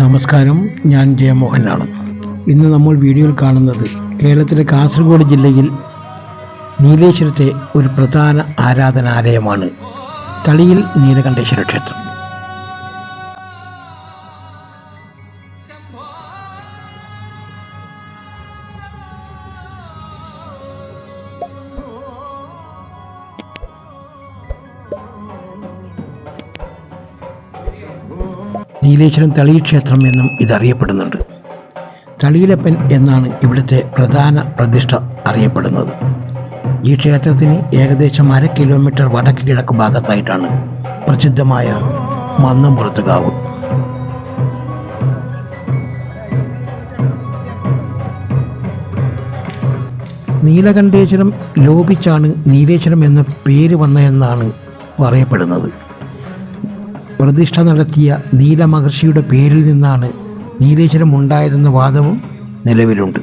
നമസ്കാരം ഞാൻ ജയമോഹനാണ്. ഇന്ന് നമ്മൾ വീഡിയോയിൽ കാണുന്നത് കേരളത്തിലെ കാസർഗോഡ് ജില്ലയിൽ നീലേശ്വരത്തെ ഒരു പ്രധാന ആരാധനാലയമാണ്. തളിയിൽ നീലകണ്ഠേശ്വര ക്ഷേത്രം. നീലേശ്വരം തളി ക്ഷേത്രം എന്നും ഇതറിയപ്പെടുന്നുണ്ട്. തളിയിലപ്പൻ എന്നാണ് ഇവിടുത്തെ പ്രധാന പ്രതിഷ്ഠ അറിയപ്പെടുന്നത്. ഈ ക്ഷേത്രത്തിന് ഏകദേശം അര കിലോമീറ്റർ വടക്ക് കിഴക്ക് ഭാഗത്തായിട്ടാണ് പ്രസിദ്ധമായ മന്നംപുറത്തുകാവ് നീലകണ്ഠേശ്വരം ലോപിച്ചാണ് നീലേശ്വരം എന്ന പേര് വന്നതെന്നാണ് പറയപ്പെടുന്നത്. പ്രതിഷ്ഠ നടത്തിയ നീലമഹർഷിയുടെ പേരിൽ നിന്നാണ് നീലേശ്വരം ഉണ്ടായതെന്ന വാദവും നിലവിലുണ്ട്.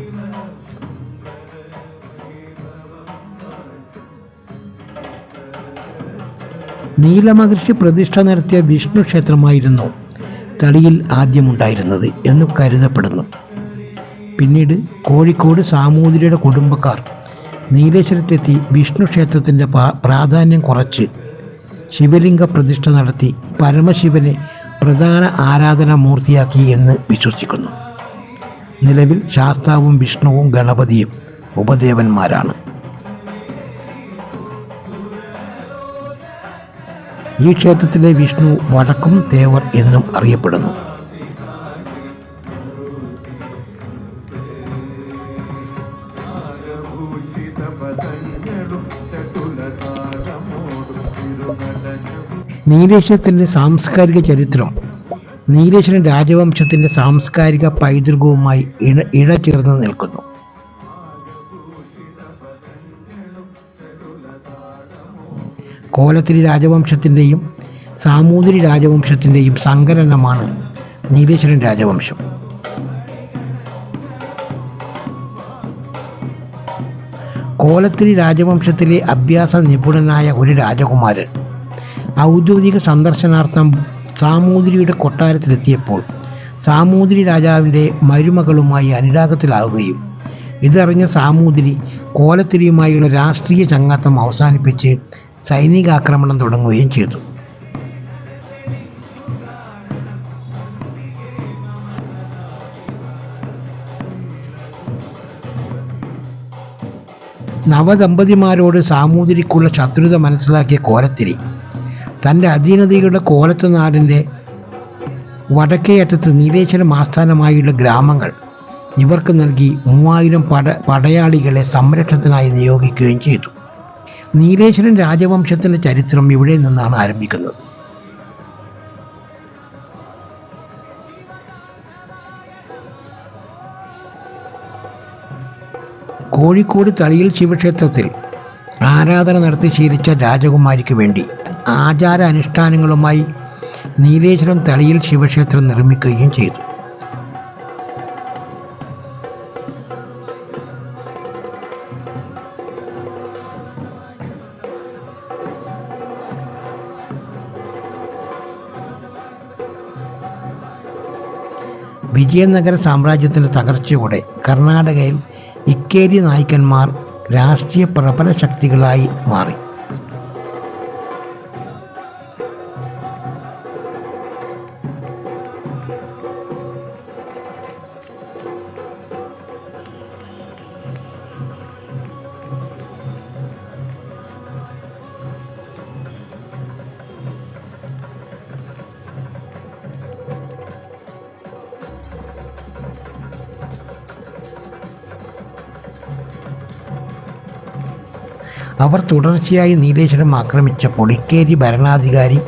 നീലമഹർഷി പ്രതിഷ്ഠ നടത്തിയ വിഷ്ണു ക്ഷേത്രമായിരുന്നു തളിയിൽ ആദ്യമുണ്ടായിരുന്നത് എന്ന് കരുതപ്പെടുന്നു. പിന്നീട് കോഴിക്കോട് സാമൂതിരിയുടെ കുടുംബക്കാർ നീലേശ്വരത്തെത്തി വിഷ്ണു ക്ഷേത്രത്തിന്റെ പ്രാധാന്യം കുറച്ച് ശിവലിംഗ പ്രതിഷ്ഠ നടത്തി പരമശിവനെ പ്രധാന ആരാധനാമൂർത്തിയാക്കി എന്ന് വിശ്വസിക്കുന്നു. നിലവിൽ ശാസ്താവും വിഷ്ണുവും ഗണപതിയും ഉപദേവന്മാരാണ്. ഈ ക്ഷേത്രത്തിലെ വിഷ്ണു വടക്കും തേവർ എന്നും അറിയപ്പെടുന്നു. ഭൂഷിതപദങ്ങളും നീലേശ്വരത്തിന്റെ സാംസ്കാരിക ചരിത്രം. നീലേശ്വരൻ രാജവംശത്തിന്റെ സാംസ്കാരിക പൈതൃകവുമായി ഇഴ ഇഴചേർന്ന് നിൽക്കുന്നു. കോലത്തിരി രാജവംശത്തിന്റെയും സാമൂതിരി രാജവംശത്തിന്റെയും സങ്കലനമാണ് നീലേശ്വരൻ രാജവംശം. കോലത്തിരി രാജവംശത്തിലെ അഭ്യാസ നിപുണനായ ഒരു രാജകുമാരൻ ഔദ്യോഗിക സന്ദർശനാർത്ഥം സാമൂതിരിയുടെ കൊട്ടാരത്തിലെത്തിയപ്പോൾ സാമൂതിരി രാജാവിന്റെ മരുമകളുമായി അനുരാഗത്തിലാവുകയും ഇതറിഞ്ഞ സാമൂതിരി കോലത്തിരിയുമായുള്ള രാഷ്ട്രീയ ചങ്ങാത്തം അവസാനിപ്പിച്ച് സൈനികാക്രമണം തുടങ്ങുകയും ചെയ്തു. നവദമ്പതിമാരോട് സാമൂതിരിക്കുള്ള ശത്രുത മനസ്സിലാക്കിയ കോലത്തിരി തന്റെ അധീനതയുടെ കോലത്ത് നാടിന്റെ വടക്കേയറ്റത്ത് നീലേശ്വരം ആസ്ഥാനമായുള്ള ഗ്രാമങ്ങൾ ഇവർക്ക് നൽകി മൂവായിരം പട പടയാളികളെ സംരക്ഷണത്തിനായി നിയോഗിക്കുകയും ചെയ്തു. നീലേശ്വരൻ രാജവംശത്തിന്റെ ചരിത്രം ഇവിടെ നിന്നാണ് ആരംഭിക്കുന്നത്. കോഴിക്കോട് തളിയിൽ ശിവക്ഷേത്രത്തിൽ ആരാധന നടത്തി ശീലിച്ച രാജകുമാരിക്ക് വേണ്ടി ആചാര അനുഷ്ഠാനങ്ങളുമായി നീലേശ്വരം തളിയിൽ ശിവക്ഷേത്രം നിർമ്മിക്കുകയും ചെയ്തു. വിജയനഗര സാമ്രാജ്യത്തിന്റെ തകർച്ചയോടെ കർണാടകയിൽ ഇക്കേരി നായ്ക്കന്മാർ രാഷ്ട്രീയ പ്രബല ശക്തികളായി മാറി. അവർ തുടർച്ചയായി നീലേശ്വരം ആക്രമിച്ചപ്പോൾ ഇക്കേരി ഭരണാധികാരി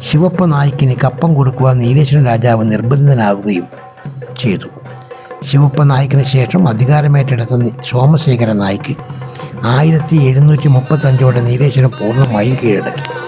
ശിവപ്പ നായിക്കിന് കപ്പം കൊടുക്കുവാൻ നീലേശ്വരം രാജാവ് നിർബന്ധിതനാവുകയും ചെയ്തു. ശിവപ്പ നായിക്കിന് ശേഷം അധികാരമേറ്റെടുത്ത സോമശേഖര നായിക്ക് ആയിരത്തി എഴുന്നൂറ്റി മുപ്പത്തഞ്ചോടെ നീലേശ്വരം പൂർണമായും കീഴടക്കി.